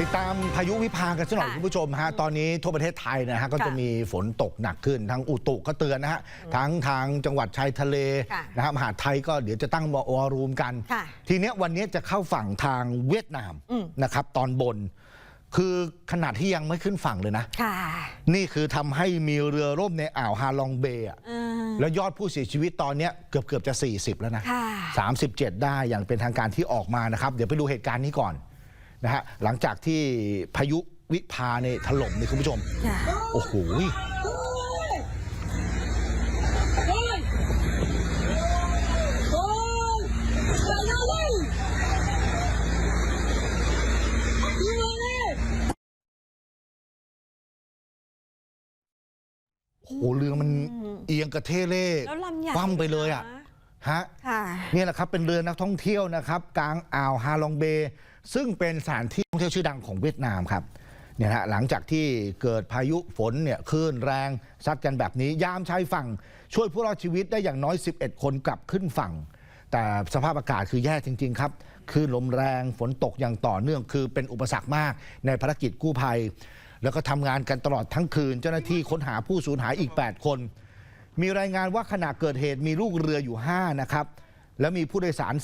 ติดตามพายุวิภากันสักหน่อยค่ะคุณผู้ชมฮะตอนนี้ทั่วประเทศไทยนะฮะก็จะค่ะมีฝนตกหนักขึ้นทั้งอุตุก็เตือนนะฮะทั้งทางจังหวัดชายทะเลค่ะนะฮะมหาดไทยก็เดี๋ยวจะตั้งวอรูมกัน ค่ะทีเนี้ยวันนี้จะเข้าฝั่งทางเวียดนามอืม นะครับ ตอนบน คือขนาดที่ยังไม่ขึ้นฝั่งเลยนะ ค่ะนี่คือทำให้มีเรือร่มในอ่าวฮาลองเบย์อะเออ แล้วยอดผู้เสียชีวิตตอนเนี้ยเกือบเกือบจะ 40 แล้วนะค่ะ 37 ได้อย่างเป็นทางการที่ออกมานะครับ เดี๋ยวไปดูเหตุการณ์นี้ก่อน นะฮะหลังจากที่พายุวิภาเนี่ยถล่มนี่คุณผู้ชมค่ะโอ้โหโอ้โหเรือมันเอียงกระเทเล่แล้วลำใหญ่คว่ำไปเลยอะน ฮะค่ะเนี่ยแหละครับเป็นเรือนักท่องเที่ยวนะครับกลางอ่าวฮาลองเบย์ซึ่งเป็นสถานที่ท่องเที่ยวชื่อดังของเวียดนามครับเนี่ยนะฮะหลังจากที่เกิดพายุฝนเนี่ยคลื่นแรงซัดกันแบบนี้ ยามชายฝั่ง ช่วยผู้รอดชีวิตได้อย่างน้อย 11 คนกลับขึ้นฝั่ง แต่สภาพอากาศคือแย่จริง ๆ ครับคลื่นลมแรงฝนตกอย่างต่อเนื่องคือเป็นอุปสรรคมากในภารกิจกู้ภัย แล้วก็ทำงานกันตลอดทั้งคืน เจ้าหน้าที่ค้นหาผู้สูญหายอีก 8 คน มีรายงานว่าขณะเกิดเหตุมีลูกเรืออยู่ 5 นะครับ แล้วมีผู้โดยสาร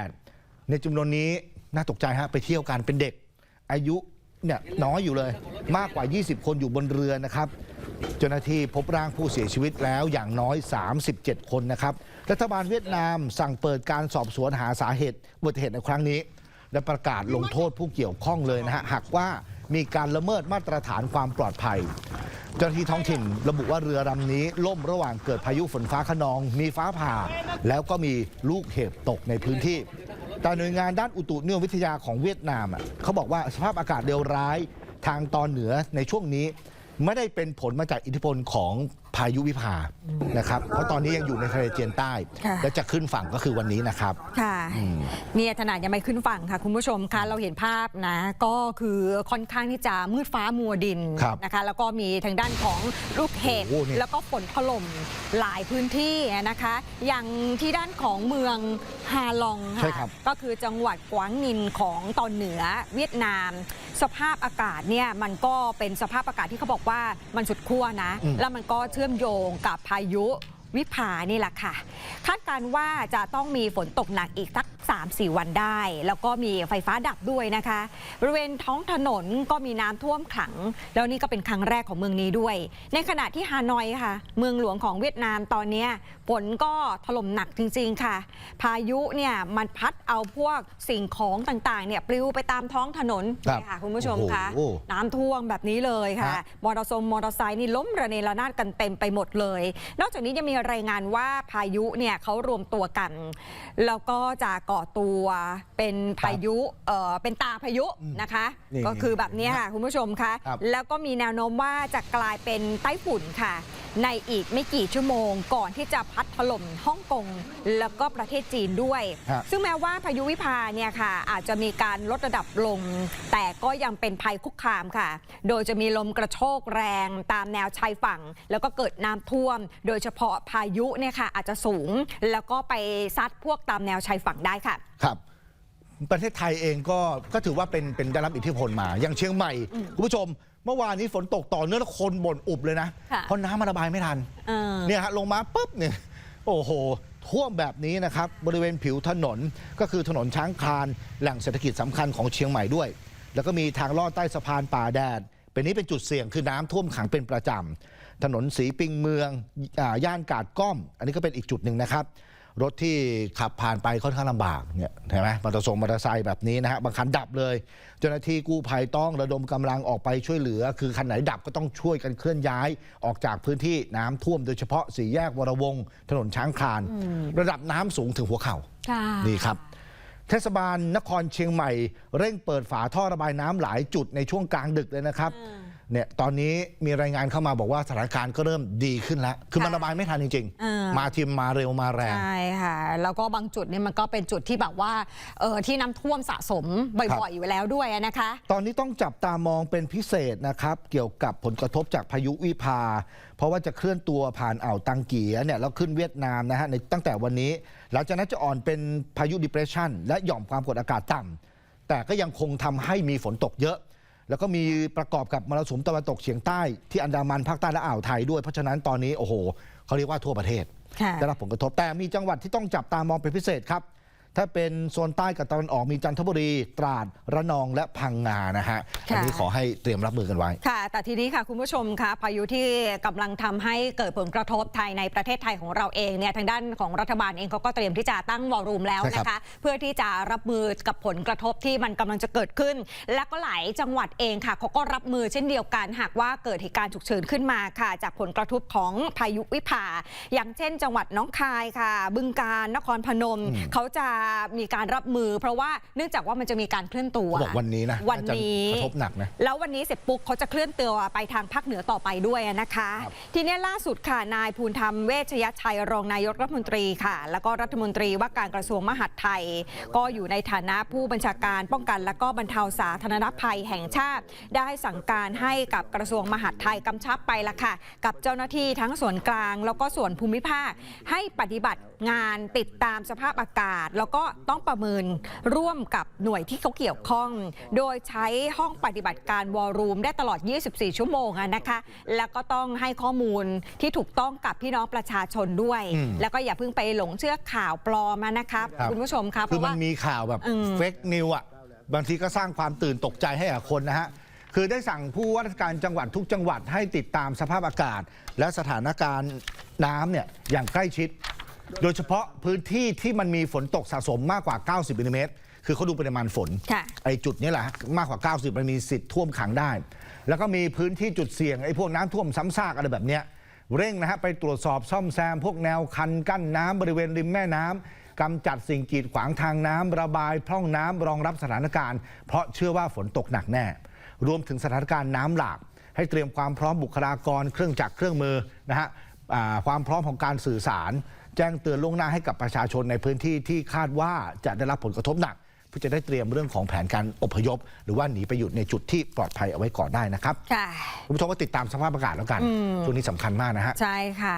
48 ในจำนวนนี้น่าตกใจฮะไปเที่ยวกันเป็นเด็ก อายุเนี่ยน้อยอยู่เลย มากกว่า 20 คนอยู่บนเรือนะครับเจ้าหน้าที่พบร่างผู้เสียชีวิตแล้วอย่างน้อย 37 คนนะครับ รัฐบาลเวียดนามสั่งเปิดการสอบสวนหาสาเหตุอุบัติเหตุในครั้งนี้ และประกาศลงโทษผู้เกี่ยวข้องเลยนะฮะหากว่า มีการละเมิดมาตรฐานความปลอดภัย เจ้าหน้าที่ท้องถิ่นระบุว่าเรือลำนี้ล่มระหว่างเกิดพายุฝนฟ้าขนอง มีฟ้าผ่า แล้วก็มีลูกเห็บตกในพื้นที่ แต่หน่วยงานด้านอุตุนิยมวิทยาของเวียดนามเขาบอกว่าสภาพอากาศเลวร้ายทางตอนเหนือในช่วงนี้ไม่ได้เป็นผลมาจากอิทธิพลของ พายุวิภานะครับ เพราะตอนนี้ยังอยู่ในทะเลจีนใต้ ค่ะ และจะขึ้นฝั่งก็คือวันนี้นะครับ ค่ะเนี่ยขนาดยังไม่ขึ้นฝั่งค่ะคุณผู้ชมคะเราเห็นภาพนะ ก็คือค่อนข้างที่จะมืดฟ้ามัวดินครับนะคะ แล้วก็มีทางด้านของลูกเห็บโอ้โหนี่แล้วก็ฝนถล่มหลายพื้นที่นะคะ อย่างที่ด้านของเมืองฮาลองใช่ค่ะครับก็คือจังหวัดกวางนินของตอนเหนือเวียดนาม สภาพอากาศเนี่ยมันก็เป็นสภาพอากาศที่เขาบอกว่ามันสุดขั้วนะอืมแล้วมันก็เชื่อมโยงกับพายุวิภานี่แหละค่ะ คาดการว่าจะต้องมีฝนตกหนักอีกสัก 3-4 วันได้ แล้วก็มีไฟฟ้าดับด้วยนะคะ บริเวณท้องถนนก็มีน้ำท่วมขัง แล้วนี่ก็เป็นครั้งแรกของเมืองนี้ด้วย ในขณะที่ฮานอยค่ะ เมืองหลวงของเวียดนามตอนเนี้ยฝนก็ถล่มหนักจริง ๆ ค่ะ พายุเนี่ยมันพัดเอาพวกสิ่งของต่างๆเนี่ยปลิวไปตามท้องถนนครับนี่ค่ะคุณผู้ชมคะโอ้โหน้ำท่วมแบบนี้เลยค่ะ ฮะ มอเตอร์ไซค์มอเตอร์ไซค์นี่ล้มระเนระนาดกันเต็มไปหมดเลย นอกจากนี้ยังมีรายงานว่าพายุเนี่ยเขารวมตัวกัน แล้วก็จะก่อตัวเป็นพายุเอ่อเป็นตาพายุนะคะ นี่ก็คือแบบนี้ค่ะคุณผู้ชมคะครับ แล้วก็มีแนวโน้มว่าจะกลายเป็นไต้ฝุ่นค่ะ ในอีกไม่กี่ชั่วโมง ก่อนที่จะพัดถล่มฮ่องกงแล้วก็ประเทศจีนด้วย ฮะ ซึ่งแม้ว่าพายุวิภาเนี่ยค่ะ อาจจะมีการลดระดับลง แต่ก็ยังเป็นภัยคุกคามค่ะ โดยจะมีลมกระโชกแรงตามแนวชายฝั่ง แล้วก็เกิดน้ำท่วม โดยเฉพาะพายุเนี่ยค่ะอาจจะสูง แล้วก็ไปซัดพวกตามแนวชายฝั่งได้ค่ะครับประเทศไทยเองก็ก็ถือว่าเป็นเป็นได้รับอิทธิพลมา อย่างเชียงใหม่ คุณผู้ชม เมื่อวานนี้ฝนตกต่อเนื่องแล้วคนบ่นอุบเลยนะ ค่ะเพราะน้ำมันระบายไม่ทันเออ เนี่ยฮะลงมาปุ๊บเนี่ยโอ้โหท่วมแบบนี้นะครับ บริเวณผิวถนนก็คือถนนช้างคลานแหล่งเศรษฐกิจสำคัญของเชียงใหม่ด้วย แล้วก็มีทางลอดใต้สะพานป่าแดด เป็นนี้เป็นจุดเสี่ยงคือน้ำท่วมขังเป็นประจำถนนสีปิงเมืองอาย่านกาดก้อม อันนี้ก็เป็นอีกจุดหนึ่งนะครับ รถที่ขับผ่านไปค่อนข้างลำบากเนี่ยเห็นไหมมอเตอร์ทรงมอเตอร์ไซค์แบบนี้นะฮะบางคันดับเลย เจ้าหน้าที่กู้ภัยต้องระดมกำลังออกไปช่วยเหลือ คือคันไหนดับก็ต้องช่วยกันเคลื่อนย้ายออกจากพื้นที่น้ำท่วมโดยเฉพาะสี่แยกวรวงศ์ถนนช้างคลาน ระดับน้ำสูงถึงหัวเข่าค่ะนี่ครับเทศบาลนครเชียงใหม่ เร่งเปิดฝาท่อระบายน้ำหลายจุดในช่วงกลางดึกเลยนะครับ เนี่ยตอนนี้มีรายงานเข้ามาบอกว่าสถานการณ์ก็เริ่มดีขึ้นแล้ว คือมันค่ะระบายไม่ทันจริงเออๆมาทีมมาเร็วมาแรง ใช่ค่ะ แล้วก็บางจุดเนี่ยมันก็เป็นจุดที่แบบว่าเออที่น้ำท่วมสะสมบ่อยๆอยู่แล้วด้วยนะคะ ตอนนี้ต้องจับตามองเป็นพิเศษนะครับ เกี่ยวกับผลกระทบจากพายุวิภา เพราะว่าจะเคลื่อนตัวผ่านอ่าวตังเกียเนี่ยแล้วขึ้นเวียดนามนะฮะในตั้งแต่วันนี้ หลังจากนั้นจะอ่อนเป็นพายุ depression และหย่อมความกดอากาศต่ำแต่ก็ยังคงทำให้มีฝนตกเยอะ แล้วก็มีประกอบกับมรสุมตะวันตกเฉียงใต้ที่อันดามันภาคใต้และอ่าวไทยด้วยเพราะฉะนั้นตอนนี้โอ้โหเขาเรียกว่าทั่วประเทศค่ะได้รับผลกระทบแต่มีจังหวัดที่ต้องจับตามองเป็นพิเศษครับ ถ้าเป็นโซนใต้กับตะวันออกมีจันทบุรี ตราด ระนองและพังงานะฮะ อันนี้ขอให้เตรียมรับมือกันไว้ ค่ะ แต่ทีนี้ค่ะคุณผู้ชมคะพายุที่กำลังทำให้เกิดผลกระทบไทยในประเทศไทยของเราเองเนี่ยทางด้านของรัฐบาลเองเขาก็เตรียมที่จะตั้งวอลลุ่มแล้วใช่ครับนะคะ เพื่อที่จะรับมือกับผลกระทบที่มันกำลังจะเกิดขึ้น และก็หลายจังหวัดเองค่ะเขาก็รับมือเช่นเดียวกัน หากว่าเกิดเหตุการณ์ฉุกเฉินขึ้นมาค่ะ จากผลกระทบของพายุวิภาอย่างเช่น จังหวัดน้องคายค่ะ บึงกาฬนครพนมเขาจะมีการรับมือ เพราะว่าเนื่องจากว่ามันจะมีการเคลื่อนตัวเขาบอกวันนี้นะวันนี้าจะกระทบหนักนะแล้ววันนี้เสร็จปุ๊บเขาจะเคลื่อนตัวไปทางภาคเหนือต่อไปด้วยนะคะครับทีนี้ล่าสุดค่ะนายภูนธรรมเวชยชัยรองนายกรัฐมนตรีค่ะ แล้วก็รัฐมนตรีว่าการกระทรวงมหาดไทย ก็อยู่ในฐานะผู้บัญชาการป้องกัน และก็บรรเทาสาธารณภัยแห่งชาติ ได้สั่งการให้กับกระทรวงมหาดไทยกำชับไปละค่ะ กับเจ้าหน้าที่ทั้งส่วนกลาง แล้วก็ส่วนภูมิภาคให้ปฏิบัติงานติดตามสภาพอากาศ แล้วก็ต้องประเมินร่วมกับหน่วยที่เขาเกี่ยวข้อง โดยใช้ห้องปฏิบัติการวอลลุ่มได้ตลอด 24 ชั่วโมงอะนะคะ แล้วก็ต้องให้ข้อมูลที่ถูกต้องกับพี่น้องประชาชนด้วยอืมแล้วก็อย่าเพิ่งไปหลงเชื่อข่าวปลอมอะนะคะครับคุณผู้ชมครับเพคือราะมัว่านมีข่าวแบบอืมเฟกนิวอะบางทีก็สร้างความตื่นตกใจให้กับคนนะฮะคือได้สั่งผู้ว่าราชการจังหวัดทุกจังหวัดให้ติดตามสภาพอากาศ และสถานการณ์น้ำเนี่ยอย่างใกล้ชิด โดยเฉพาะพื้นที่ที่มันมีฝนตกสะสมมากกว่า 90มิลลิเมตรคือเขาดูปริมาณฝน ค่ะ ไอ้จุดนี้แหละมากกว่า 90 มันมีสิทธิ์ท่วมขังได้ แล้วก็มีพื้นที่จุดเสี่ยงไอ้พวกน้ำท่วมซ้ำซากอะไรแบบเนี้ยเร่งนะฮะไปตรวจสอบซ่อมแซม พวกแนวคันกั้นน้ำบริเวณริมแม่น้ำกำจัดสิ่งกีดขวางทางน้ำระบายพร่องน้ำรองรับสถานการณ์ เพราะเชื่อว่าฝนตกหนักแน่ รวมถึงสถานการณ์น้ำหลาก ให้เตรียมความพร้อมบุคลากรเครื่องจักรเครื่องมือนะฮะอ่า ความพร้อมของการสื่อสาร แจ้งเตือนล่วงหน้าให้กับประชาชนในพื้นที่ที่คาดว่าจะได้รับผลกระทบหนักเพื่อจะได้เตรียมเรื่องของแผนการอพยพ หรือว่าหนีไปอยู่ในจุดที่ปลอดภัยเอาไว้ก่อนได้นะครับค่ะคุณผู้ชมก็ติดตามสภาพอากาศแล้วกันช่วงนี้สำคัญมากนะฮะ ใช่ค่ะ